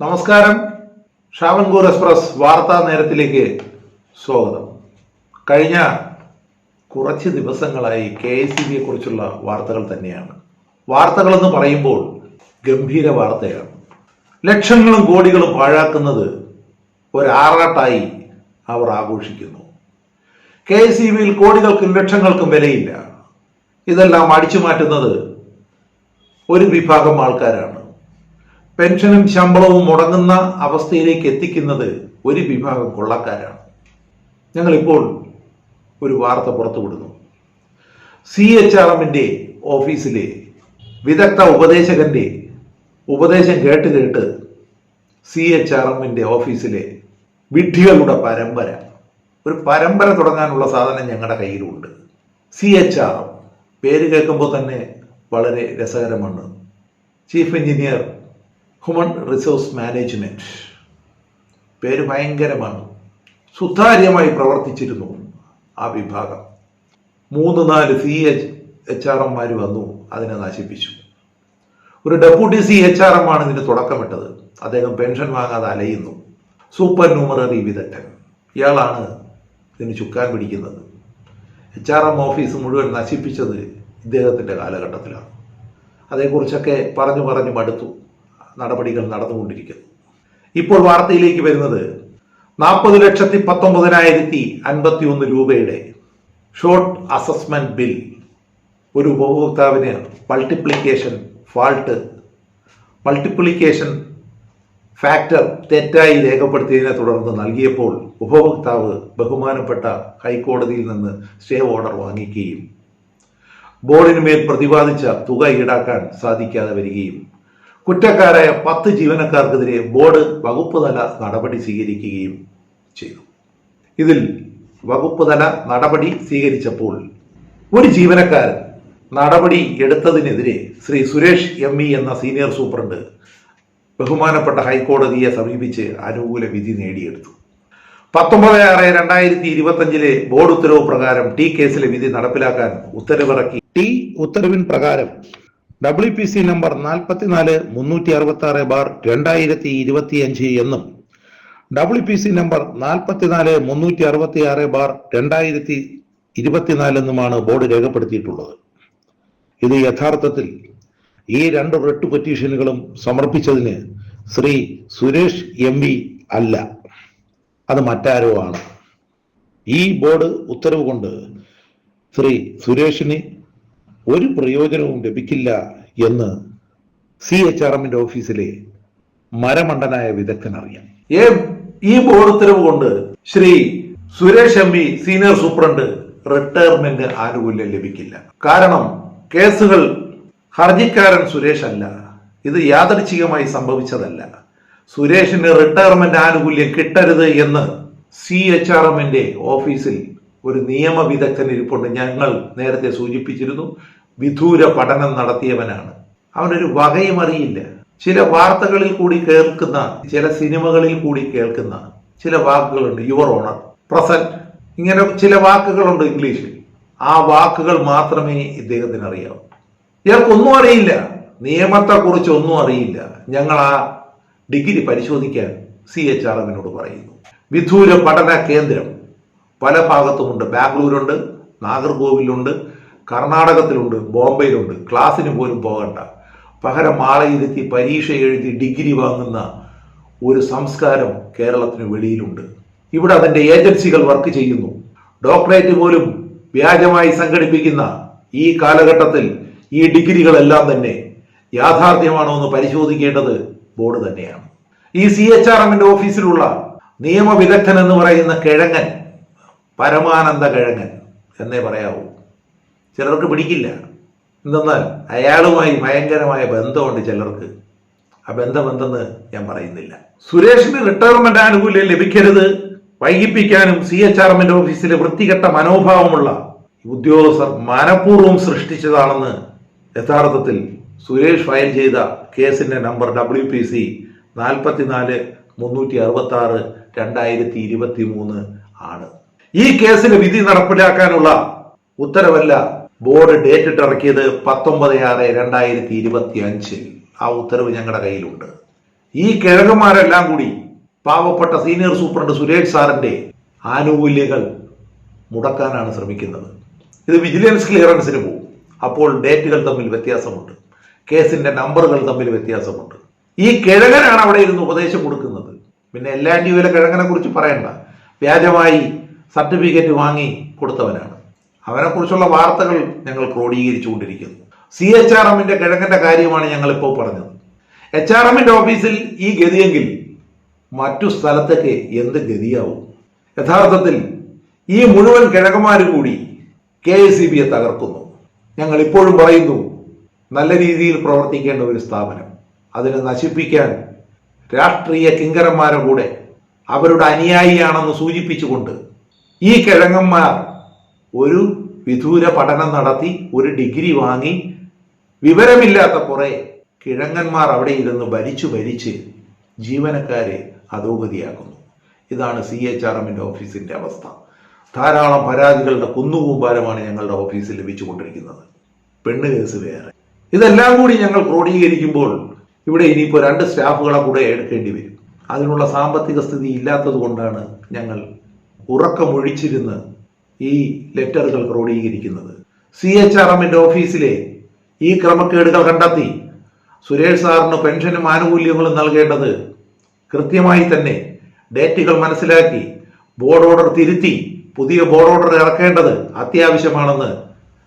നമസ്കാരം. ഷാവൻകൂർ എക്സ്പ്രസ് വാർത്താ നേരത്തിലേക്ക് സ്വാഗതം. കഴിഞ്ഞ കുറച്ച് ദിവസങ്ങളായി കെ എസ് സി ബിയെ കുറിച്ചുള്ള വാർത്തകൾ തന്നെയാണ്. വാർത്തകളെന്ന് പറയുമ്പോൾ ഗംഭീര വാർത്തയാണ്. ലക്ഷങ്ങളും കോടികളും പാഴാക്കുന്നത് ഒരാറാട്ടായി അവർ ആഘോഷിക്കുന്നു. കെ എസ് സി ബിയിൽ കോടികൾക്കും ലക്ഷങ്ങൾക്കും വിലയില്ല. ഇതെല്ലാം അടിച്ചു മാറ്റുന്നത് ഒരു വിഭാഗം ആൾക്കാരാണ്. പെൻഷനും ശമ്പളവും മുടങ്ങുന്ന അവസ്ഥയിലേക്ക് എത്തിക്കുന്നത് ഒരു വിഭാഗം കൊള്ളക്കാരാണ്. ഞങ്ങളിപ്പോൾ ഒരു വാർത്ത പുറത്തുവിടുന്നു. സി എച്ച് ആർ എമ്മിന്റെ ഓഫീസിലെ വിദഗ്ധ ഉപദേശകന്റെ ഉപദേശം കേട്ട് കേട്ട് സി എച്ച് ആർ എമ്മിന്റെ ഓഫീസിലെ വിഡ്ഢികളുടെ പരമ്പര ഒരു പരമ്പര തുടങ്ങാനുള്ള സാധനം ഞങ്ങളുടെ കയ്യിലുണ്ട്. സി എച്ച് ആർ പേര് കേൾക്കുമ്പോൾ തന്നെ വളരെ രസകരമാണ്. Chief engineer human resource management പേര് ഭയങ്കരമാണ്. സുതാര്യമായി പ്രവർത്തിച്ചിരുന്നു ആ വിഭാഗം. മൂന്ന് നാല് സി എച്ച് എച്ച് ആർ എംമാർ വന്നു അതിനെ നശിപ്പിച്ചു. ഒരു deputy C H R M ആണ് ഇതിന് തുടക്കമിട്ടത്. അദ്ദേഹം പെൻഷൻ വാങ്ങാതെ അലയുന്നു. സൂപ്പർ ന്യൂമററി വിദഗ്ധൻ. ഇയാളാണ് ഇതിന് ചുക്കാൻ പിടിക്കുന്നത്. എച്ച് ആർ എം ഓഫീസ് മുഴുവൻ നശിപ്പിച്ചത് ഇദ്ദേഹത്തിന്റെ കാലഘട്ടത്തിലാണ്. അതേക്കുറിച്ചൊക്കെ പറഞ്ഞു പറഞ്ഞു മടുത്തു. നടപടികൾ നടന്നുകൊണ്ടിരിക്കുന്നു. ഇപ്പോൾ വാർത്തയിലേക്ക് വരുന്നത് നാൽപ്പത് ലക്ഷത്തി പത്തൊമ്പതിനായിരത്തി അൻപത്തി ഒന്ന് രൂപയുടെ ഷോർട്ട് അസസ്മെന്റ് ബിൽ ഒരു ഉപഭോക്താവിന് മൾട്ടിപ്ലിക്കേഷൻ ഫാൾട്ട് മൾട്ടിപ്ലിക്കേഷൻ ഫാക്ടർ തെറ്റായി രേഖപ്പെടുത്തിയതിനെ തുടർന്ന് നൽകിയപ്പോൾ ഉപഭോക്താവ് ബഹുമാനപ്പെട്ട ഹൈക്കോടതിയിൽ നിന്ന് സ്റ്റേ ഓർഡർ വാങ്ങിക്കുകയും ബോർഡിനുമേൽ പ്രതിപാദിച്ച തുക ഈടാക്കാൻ സാധിക്കാതെ വരികയും കുറ്റക്കാരായ പത്ത് ജീവനക്കാർക്കെതിരെ ബോർഡ് വകുപ്പ് തല നടപടി സ്വീകരിക്കുകയും ചെയ്തു. ഇതിൽ വകുപ്പ് തല നടപടി സ്വീകരിച്ചപ്പോൾ ഒരു ജീവനക്കാരൻ നടപടി എടുത്തതിനെതിരെ ശ്രീ സുരേഷ് എം ഇ എന്ന സീനിയർ സൂപ്രണ്ട് ബഹുമാനപ്പെട്ട ഹൈക്കോടതിയെ സമീപിച്ച് അനുകൂല വിധി നേടിയെടുത്തു. പത്തൊമ്പത് ആറ് രണ്ടായിരത്തി ഇരുപത്തഞ്ചിലെ ബോർഡ് ഉത്തരവ് പ്രകാരം ടി കേസിലെ വിധി നടപ്പിലാക്കാൻ ഉത്തരവിറക്കി ടി ഉത്തരവിൻ പ്രകാരം ഡബ്ല്യു പി സി നമ്പർ നാൽപ്പത്തിനാല് മുന്നൂറ്റി അറുപത്തി ആറ് ബാർ രണ്ടായിരത്തി ഇരുപത്തി അഞ്ച് എന്നും ഡബ്ല്യു പി സി നമ്പർ നാൽപ്പത്തിനാല് മുന്നൂറ്റി അറുപത്തി ആറ് ബാർ രണ്ടായിരത്തി ഇരുപത്തിനാല് എന്നുമാണ് ബോർഡ് രേഖപ്പെടുത്തിയിട്ടുള്ളത്. ഇത് യഥാർത്ഥത്തിൽ ഈ രണ്ട് റിട്ട് പെറ്റീഷനുകളും സമർപ്പിച്ചതിന് ശ്രീ സുരേഷ് എം വി അല്ല. അത് മറ്റാരോ ആണ്. ഈ ബോർഡ് ഉത്തരവ് കൊണ്ട് ശ്രീ സുരേഷിന് ഒരു പ്രയോജനവും ലഭിക്കില്ല എന്ന് സി എച്ച് ആർ എമ്മിന്റെ ഓഫീസിലെ മരമണ്ടനായ വിദഗ്ധൻ അറിയാം. ഈ ബോർഡ് ഉത്തരവ് കൊണ്ട് Shri Suresh M senior superintendent retirement ആനുകൂല്യം ലഭിക്കില്ല. കാരണം കേസുകൾ ഹർജിക്കാരൻ സുരേഷ് അല്ല. ഇത് യാദർച്ഛികമായി സംഭവിച്ചതല്ല. സുരേഷിന് റിട്ടയർമെന്റ് ആനുകൂല്യം കിട്ടരുത് എന്ന് സി എച്ച് ആർ എമ്മിന്റെ ഓഫീസിൽ ഒരു നിയമ വിദഗ്ധൻ ഇരിപ്പുണ്ട്. ഞങ്ങൾ നേരത്തെ സൂചിപ്പിച്ചിരുന്നു വിദൂര പഠനം നടത്തിയവനാണ്. അവനൊരു വകയും അറിയില്ല. ചില വാർത്തകളിൽ കൂടി കേൾക്കുന്ന ചില സിനിമകളിൽ കൂടി കേൾക്കുന്ന ചില വാക്കുകളുണ്ട്. യുവർ ഓണർ പ്രസന്റ് ഇങ്ങനെ ചില വാക്കുകളുണ്ട് ഇംഗ്ലീഷിൽ. ആ വാക്കുകൾ മാത്രമേ ഇദ്ദേഹത്തിന് അറിയാവൂ. ഇയാൾക്കൊന്നും അറിയില്ല. നിയമത്തെക്കുറിച്ച് ഒന്നും അറിയില്ല. ഞങ്ങൾ ആ ഡിഗ്രി പരിശോധിക്കാൻ സി എച്ച് ആർ എമ്മിനോട് പറയുന്നു. വിദൂര പഠന കേന്ദ്രം. പല ഭാഗത്തുമുണ്ട്. ബാംഗ്ലൂരുണ്ട് നാഗർകോവിലുണ്ട് കർണാടകത്തിലുണ്ട് ബോംബെയിലുണ്ട്. ക്ലാസ്സിന് പോലും പോകണ്ട. പകരം ആളെ ഇരുത്തി പരീക്ഷ എഴുതി ഡിഗ്രി വാങ്ങുന്ന ഒരു സംസ്കാരം കേരളത്തിന് വെളിയിലുണ്ട്. ഇവിടെ അതിന്റെ ഏജൻസികൾ വർക്ക് ചെയ്യുന്നു. ഡോക്ടറേറ്റ് പോലും വ്യാജമായി സംഘടിപ്പിക്കുന്ന ഈ കാലഘട്ടത്തിൽ ഈ ഡിഗ്രികളെല്ലാം തന്നെ യാഥാർത്ഥ്യമാണോ എന്ന് പരിശോധിക്കേണ്ടത് ബോർഡ് തന്നെയാണ്. ഈ സി എച്ച് ആർ എമ്മിന്റെ ഓഫീസിലുള്ള നിയമവിദഗ്ധൻ എന്ന് പറയുന്ന കിഴങ്ങൻ പരമാനന്ദ കിഴങ്ങൻ എന്നേ പറയാവൂ. ചിലർക്ക് പിടിക്കില്ല. എന്തെന്നാൽ അയാളുമായി ഭയങ്കരമായ ബന്ധമുണ്ട് ചിലർക്ക്. ആ ബന്ധം എന്തെന്ന് ഞാൻ പറയുന്നില്ല. സുരേഷിന് റിട്ടയർമെന്റ് ആനുകൂല്യം ലഭിക്കരുത്. വൈകിപ്പിക്കാനും സി എച്ച് ആർ എമ്മിന്റെ ഓഫീസിലെ വൃത്തികെട്ട മനോഭാവമുള്ള ഉദ്യോഗസ്ഥർ മനഃപൂർവം സൃഷ്ടിച്ചതാണെന്ന് യഥാർത്ഥത്തിൽ സുരേഷ് ഫയൽ ചെയ്ത കേസിന്റെ നമ്പർ ഡബ്ല്യു പി സി നാൽപ്പത്തിനാല് മുന്നൂറ്റി അറുപത്തി ആറ് രണ്ടായിരത്തി ഇരുപത്തി മൂന്ന് ആണ്. ഈ കേസിന് വിധി നടപ്പിലാക്കാനുള്ള ഉത്തരവല്ല ബോർഡ് ഡേറ്റ് ഇട്ടിറക്കിയത് പത്തൊമ്പത് ആറ് രണ്ടായിരത്തി ഇരുപത്തി അഞ്ചിൽ ആ ഉത്തരവ് ഞങ്ങളുടെ കയ്യിലുണ്ട്. ഈ കിഴങ്ങന്മാരെല്ലാം കൂടി പാവപ്പെട്ട സീനിയർ സൂപ്രണ്ട് സുരേഷ് സാറിന്റെ ആനുകൂല്യങ്ങൾ മുടക്കാനാണ് ശ്രമിക്കുന്നത്. ഇത് വിജിലൻസ് ക്ലിയറൻസിന് പോകും. അപ്പോൾ ഡേറ്റുകൾ തമ്മിൽ വ്യത്യാസമുണ്ട്. കേസിന്റെ നമ്പറുകൾ തമ്മിൽ വ്യത്യാസമുണ്ട്. ഈ കിഴങ്ങനാണ് അവിടെ ഇരുന്ന് ഉപദേശം കൊടുക്കുന്നത്. പിന്നെ എല്ലാ ഡ്യൂവിലെ കിഴങ്ങനെ കുറിച്ച് പറയണ്ട. വ്യാജമായി സർട്ടിഫിക്കറ്റ് വാങ്ങി കൊടുത്തവനാണ് അവനെക്കുറിച്ചുള്ള വാർത്തകൾ ഞങ്ങൾ ക്രോഡീകരിച്ചു കൊണ്ടിരിക്കുന്നു സി എച്ച് ആർ എമ്മിന്റെ കിഴങ്ങന്റെ കാര്യമാണ് ഞങ്ങൾ ഇപ്പോൾ പറഞ്ഞത്. എച്ച് ആർ എമ്മിന്റെ ഓഫീസിൽ ഈ ഗതിയെങ്കിൽ മറ്റു സ്ഥലത്തൊക്കെ എന്ത് ഗതിയാവും? യഥാർത്ഥത്തിൽ ഈ മുഴുവൻ കിഴക്കന്മാരും കൂടി കെ എസ് സി ബിയെ തകർക്കുന്നു. ഞങ്ങൾ ഇപ്പോഴും പറയുന്നു നല്ല രീതിയിൽ പ്രവർത്തിക്കേണ്ട ഒരു സ്ഥാപനം അതിനെ നശിപ്പിക്കാൻ രാഷ്ട്രീയ കിങ്കരന്മാരുടെ കൂടെ അവരുടെ അനുയായിയാണെന്ന് സൂചിപ്പിച്ചുകൊണ്ട് ഈ കിഴങ്ങന്മാർ ഒരു വിദൂര പഠനം നടത്തി ഒരു ഡിഗ്രി വാങ്ങി വിവരമില്ലാത്ത കുറെ കിഴങ്ങന്മാർ അവിടെ ഇരുന്ന് ഭരിച്ചു ഭരിച്ച് ജീവനക്കാരെ അധോഗതിയാക്കുന്നു. ഇതാണ് സി എച്ച് ആർ എമ്മിന്റെ ഓഫീസിന്റെ അവസ്ഥ. ധാരാളം പരാതികളുടെ കുന്നുകൂമ്പാരമാണ് ഞങ്ങളുടെ ഓഫീസിൽ ലഭിച്ചുകൊണ്ടിരിക്കുന്നത്. പെണ്ണ് കേസ് വേറെ. ഇതെല്ലാം കൂടി ഞങ്ങൾ ക്രോഡീകരിക്കുമ്പോൾ ഇവിടെ ഇനിയിപ്പോൾ രണ്ട് സ്റ്റാഫുകളെ കൂടെ എടുക്കേണ്ടി വരും. അതിനുള്ള സാമ്പത്തിക സ്ഥിതി ഇല്ലാത്തത് കൊണ്ടാണ് ഞങ്ങൾ ഉറക്കമൊഴിച്ചിരുന്ന് ഈ ലെറ്ററുകൾ ക്രോഡീകരിക്കുന്നത്. സി എച്ച് ആർ എമ്മിന്റെ ഓഫീസിലെ ഈ ക്രമക്കേടുകൾ കണ്ടെത്തി സുരേഷ് സാറിന് പെൻഷനും ആനുകൂല്യങ്ങളും നൽകേണ്ടത് കൃത്യമായി തന്നെ ഡേറ്റുകൾ മനസ്സിലാക്കി ബോർഡ് ഓർഡർ തിരുത്തി പുതിയ ബോർഡ് ഓർഡർ ഇറക്കേണ്ടത് അത്യാവശ്യമാണെന്ന്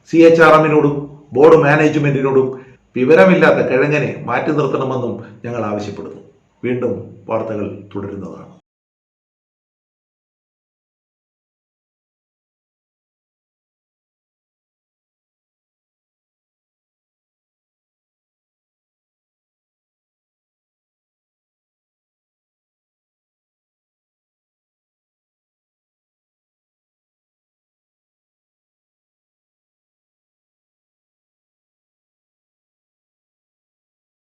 സി എച്ച് ആർ എമ്മിനോടും ബോർഡ് മാനേജ്മെന്റിനോടും വിവരമില്ലാത്ത കിഴങ്ങനെ മാറ്റി നിർത്തണമെന്നും ഞങ്ങൾ ആവശ്യപ്പെടുന്നു. വീണ്ടും വാർത്തകൾ തുടരുന്നതാണ്.